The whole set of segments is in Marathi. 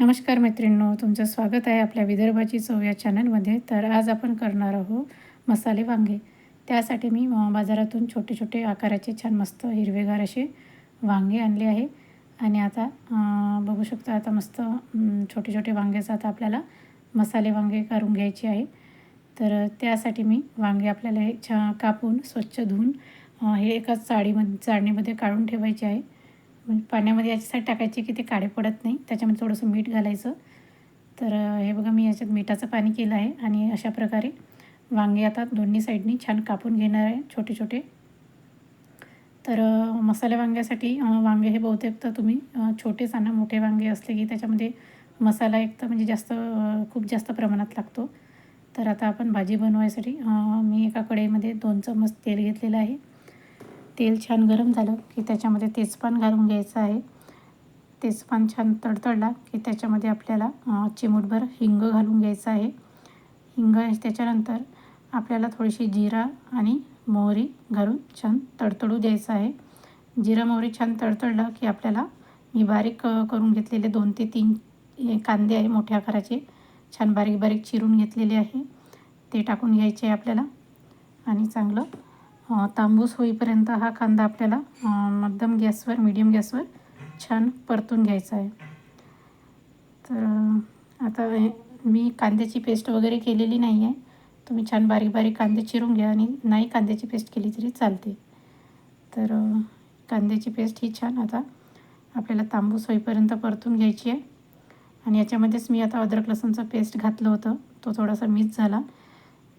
नमस्कार मैत्रिणींनो तुमचं स्वागत आहे आपल्या विदर्भाची चव या चॅनलमध्ये तर आज आपण करणार आहोत मसाले वांगे. त्यासाठी मी बाजारातून छोटे छोटे आकाराचे छान मस्त हिरवेगार असे वांगे आणले आहे. आणि आता बघू शकता आता मस्त छोटे छोटे वांग्याचं आता आपल्याला मसाले वांगे करून घ्यायचे आहे. तर त्यासाठी मी वांगे आपल्याला हे छा कापून स्वच्छ धुवून हे एका चाळीमध्ये चाळणीमध्ये काढून ठेवायचे आहे. म्हणजे पाण्यामध्ये याच्यासाठी टाकायचे की ते काळे पडत नाही. त्याच्यामध्ये थोडंसं मीठ घालायचं. तर हे बघा मी याच्यात मिठाचं पाणी केलं आहे आणि अशा प्रकारे वांगे आता दोन्ही साईडनी छान कापून घेणार आहे छोटे छोटे. तर मसाले वांग्यासाठी वांगे हे बहुतेक तर तुम्ही छोटेच आणा मोठे वांगे असले की त्याच्यामध्ये मसाला एक तर म्हणजे जास्त खूप जास्त प्रमाणात लागतो. तर आता आपण भाजी बनवायसाठी मी एका कढईमध्ये दोन चम्मच तेल घेतलेलं आहे. तेल छान गरम झालं की त्याच्यामध्ये तेजपान घालून घ्यायचं आहे. तेजपान छान तडतडला की त्याच्यामध्ये आपल्याला चिमूटभर हिंग घालून घ्यायचं आहे. हिंग त्याच्यानंतर आपल्याला थोडीशी जिरा आणि मोहरी घालून छान तडतडू द्यायचं आहे. जिरा मोहरी छान तडतडलं की आपल्याला मी बारीक करून घेतलेले दोन ते तीन कांदे आहे मोठ्या आकाराचे छान बारीक बारीक चिरून घेतलेले आहे. ते टाकून घ्यायचे आहे आपल्याला आणि चांगलं तांबूस होईपर्यंत हा कांदा आपल्याला मध्यम गॅसवर मीडियम गॅसवर छान परतून घ्यायचा आहे. तर आता मी कांद्याची पेस्ट वगैरे केलेली नाही आहे. तुम्ही छान बारीक बारीक कांदे चिरून घ्या आणि नाही कांद्याची पेस्ट केली तरी चालते. तर कांद्याची पेस्ट ही छान आता आपल्याला तांबूस होईपर्यंत परतून घ्यायची आहे. आणि याच्यामध्येच मी आता अद्रक लसूणचं पेस्ट घातलं होतं. तो थोडासा मिक्स झाला.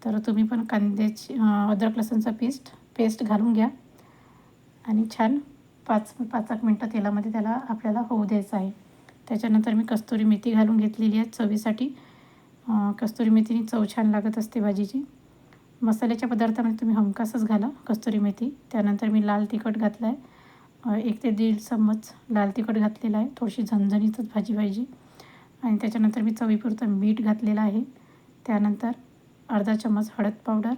तर तुम्ही पण कांद्याची अद्रक लसूणचा पेस्ट पेस्ट घालून घ्या. आणि छान पाच पाच एक मिनटं तेलामध्ये त्याला आपल्याला होऊ द्यायचं आहे. त्याच्यानंतर मी कस्तुरी मेथी घालून घेतलेली आहे चवीसाठी. कस्तुरी मेथीने चव छान लागत असते भाजीची. मसाल्याच्या पदार्थामध्ये तुम्ही हमखासच घाला कस्तुरी मेथी. त्यानंतर मी लाल तिखट घातलं आहे एक ते दीड चम्मच लाल तिखट घातलेलं आहे. थोडीशी झणझणीतच भाजी पाहिजे. आणि त्याच्यानंतर मी चवीपुरतं मीठ घातलेलं आहे. त्यानंतर अर्धा चम्मच हळद पावडर.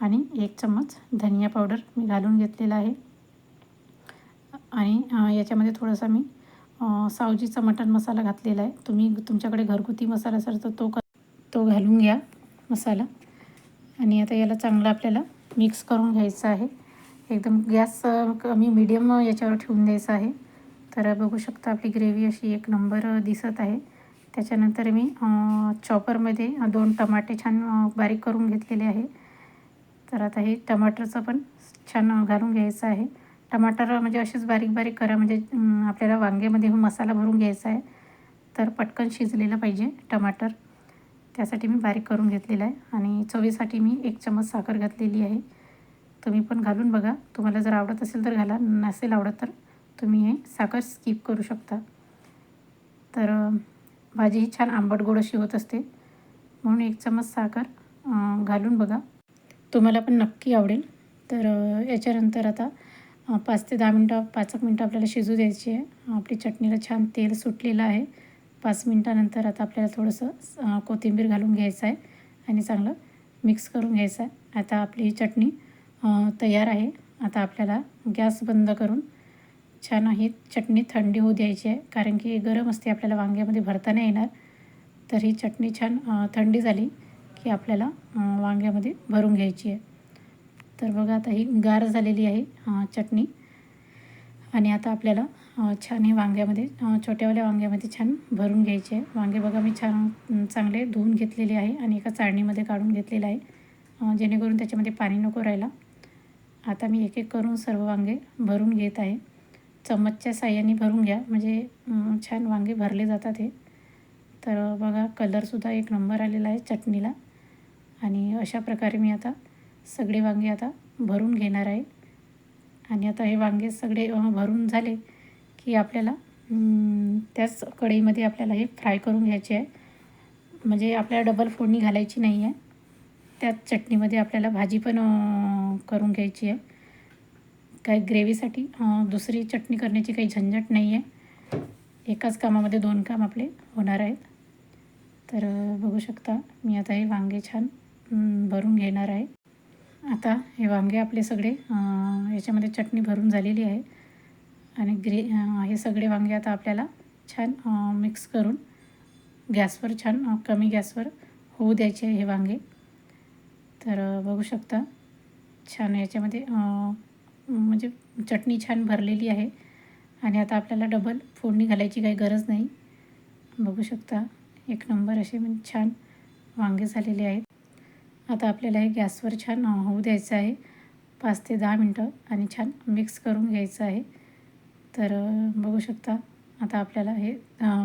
आणि एक चम्मच धनिया पावडर मी घालून घेतलेला आहे. आणि याच्यामध्ये थोडासा मी सावजीचा मटण मसाला घातलेला आहे. तुम्ही तुमच्याकडे घरगुती मसाला असेल तर तो क तो घालून घ्या मसाला. आणि आता याला चांगलं आपल्याला मिक्स करून घ्यायचं आहे. एकदम गॅस कमी मीडियम याच्यावर ठेवून द्यायचं आहे. तर बघू शकता आपली ग्रेव्ही अशी एक नंबर दिसत आहे. त्याच्यानंतर मी चॉपरमध्ये दोन टमाटे छान बारीक करून घेतलेले आहे. तर आता हे टमाटरचं पण छान घालून घ्यायचं आहे. टमाटर म्हणजे असेच बारीक बारीक करा म्हणजे आपल्याला वांग्यामध्ये मसाला भरून घ्यायचा आहे. तर पटकन शिजलेलं पाहिजे टमाटर. त्यासाठी मी बारीक करून घेतलेलं आहे. आणि चवीसाठी मी एक चमच साखर घातलेली आहे. तुम्ही पण घालून बघा. तुम्हाला जर आवडत असेल तर घाला. नसेल आवडत तर तुम्ही हे साखर स्किप करू शकता. तर भाजी ही छान आंबट गोड अशी होत असते. म्हणून एक चमच साखर घालून बघा. तुम्हाला पण नक्की आवडेल. तर याच्यानंतर आता पाच ते दहा मिनटं पाच एक मिनटं आपल्याला शिजू द्यायची आहे. आपली चटणीला छान तेल सुटलेलं आहे. पाच मिनटानंतर आता आपल्याला थोडंसं कोथिंबीर घालून घ्यायचं आहे आणि चांगलं मिक्स करून घ्यायचं आहे. आता आपली चटणी तयार आहे. आता आपल्याला गॅस बंद करून छान ही चटणी थंडी होऊ द्यायची आहे. कारण की गरम असते आपल्याला वांग्यामध्ये भरता नाही येणार. तर ही चटणी छान थंडी झाली. की आपल्याला वांग्यामध्ये भरून घ्यायची आहे. तर बघा आता ही गार झालेली आहे चटणी. आणि आता आपल्याला छान हे वांग्यामध्ये छोट्यावाल्या वांग्यामध्ये छान भरून घ्यायची आहे. वांगे बघा मी छान चांगले धुवून घेतलेले आहे आणि एका चाळणीमध्ये काढून घेतलेलं आहे. जेणेकरून त्याच्यामध्ये पाणी नको राहायला. आता मी एक एक करून सर्व वांगे भरून घेत आहे. चम्मचच्या साह्याने भरून घ्या. म्हणजे छान वांगे भरले जातात हे. तर बघा कलरसुद्धा एक नंबर आलेला आहे चटणीला. आणि अशा प्रकारे मी आता सगळे वांगे आता भरून घेणार आहे. आणि आता हे वांगे सगळे भरून झाले की आपल्याला त्याच कढईमध्ये आपल्याला हे फ्राय करून घ्यायचे आहे. म्हणजे आपल्याला डबल फोडणी घालायची नाही आहे. त्याच चटणीमध्ये आपल्याला भाजी पण करून घ्यायची आहे. काही ग्रेव्हीसाठी दुसरी चटणी करण्याची काही झंझट नाही आहे. एकाच कामामध्ये दोन काम आपले होणार आहेत. तर बघू शकता मी आता हे वांगे छान भरून घेणार आहे. आता हे वांगे आपले सगळे याच्यामध्ये चटणी भरून झालेली आहे. आणि ग्रे हे सगळे वांगे आता आपल्याला छान मिक्स करून गॅसवर छान कमी गॅसवर होऊ द्यायचे हे वांगे. तर बघू शकता छान याच्यामध्ये म्हणजे चटणी छान भरलेली आहे. आणि आता आपल्याला डबल फोडणी घालायची काही गरज नाही. बघू शकता एक नंबर असे म्हणजे छान वांगे झालेले आहेत. आता आपल्याला हे गॅसवर छान होऊ द्यायचं आहे. पाच ते दहा मिनटं आणि छान मिक्स करून घ्यायचं आहे. तर बघू शकता आता आपल्याला हे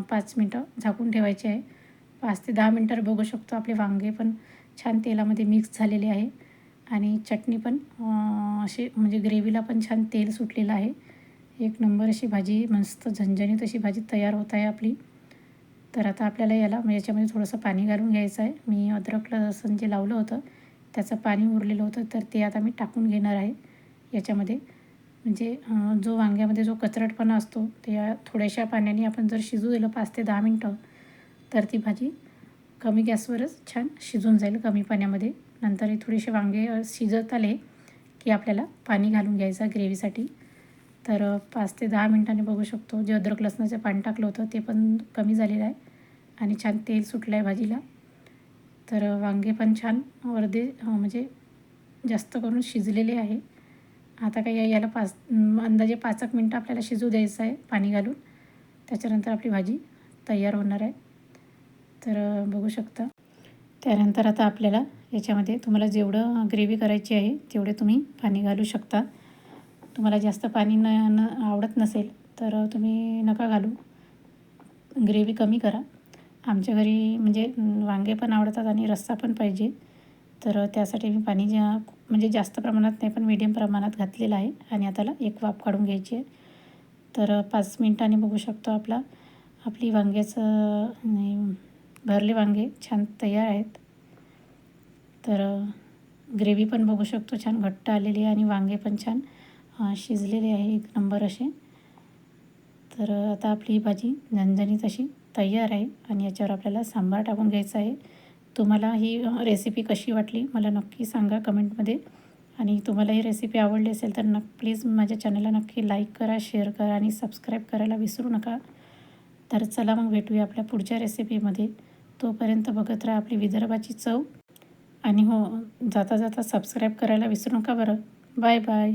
पाच मिनटं झाकून ठेवायचे आहे. पाच ते दहा मिनटं बघू शकतो आपले वांगे पण छान तेलामध्ये मिक्स झालेले आहे. आणि चटणी पण अशी म्हणजे ग्रेव्हीला पण छान तेल सुटलेलं आहे. एक नंबर अशी भाजी मस्त झणझणीत अशी भाजी तयार होत आहे आपली. तर आता आपल्याला याला म्हणजे याच्यामध्ये थोडंसं पाणी घालून घ्यायचं आहे. मी अद्रक लसूण जे लावलं होतं त्याचं पाणी उरलेलं होतं तर ते आता मी टाकून घेणार आहे याच्यामध्ये. म्हणजे जो वांग्यामध्ये जो कचरटपणा असतो ते थोड्याशा पाण्याने आपण जर शिजू दिलं पाच ते दहा मिनटं तर ती भाजी कमी गॅसवरच छान शिजून जाईल कमी पाण्यामध्ये. नंतर हे थोडेसे वांगे शिजत आले की आपल्याला पाणी घालून घ्यायचं ग्रेव्हीसाठी. तर पाच ते दहा मिनटांनी बघू शकतो. जे अद्रक लसणाचं पाणी टाकलं होतं ते पण कमी झालेलं आहे. आणि छान तेल सुटलं आहे भाजीला. तर वांगे पण छान अर्धे म्हणजे जास्त करून शिजलेले आहे. आता काही या- याला पाच अंदाजे पाच एक मिनटं आपल्याला शिजू द्यायचं आहे पाणी घालून. त्याच्यानंतर आपली भाजी तयार होणार आहे. तर बघू शकता. त्यानंतर आता आपल्याला याच्यामध्ये तुम्हाला जेवढं ग्रेव्ही करायची आहे तेवढे तुम्ही पाणी घालू शकता. तुम्हाला जास्त पाणी न न आवडत नसेल तर तुम्ही नका घालू. ग्रेव्ही कमी करा. आमच्या घरी म्हणजे वांगे पण आवडतात आणि रस्सा पण पाहिजे. तर त्यासाठी मी पाणी जा म्हणजे जास्त प्रमाणात नाही पण मीडियम प्रमाणात घातलेलं आहे आणि आताला एक वाफ काढून घ्यायची आहे. तर पाच मिनटांनी बघू शकतो आपला आपली वांग्याचं भरले वांगे छान तयार आहेत. तर ग्रेव्ही पण बघू शकतो छान घट्ट आलेली आहे आणि वांगे पण छान शिजलेले आहे एक नंबर असे. तर आता आपली भाजी झणझणीत अशी तयार आहे आणि याच्यावर आपल्याला सांबार टाकून घ्यायचा आहे. तुम्हाला ही रेसिपी कशी वाटली मला नक्की सांगा कमेंटमध्ये आणि तुम्हाला ही रेसिपी आवडली असेल तर नक् प्लीज माझ्या चॅनलला नक्की लाईक करा शेअर करा आणि सबस्क्राईब करायला विसरू नका. तर चला मग भेटूया आपल्या पुढच्या रेसिपीमध्ये तोपर्यंत बघत राहा आपली विदर्भाची चव. आणि हो जाता जाता सबस्क्राईब करायला विसरू नका बरं. Bye bye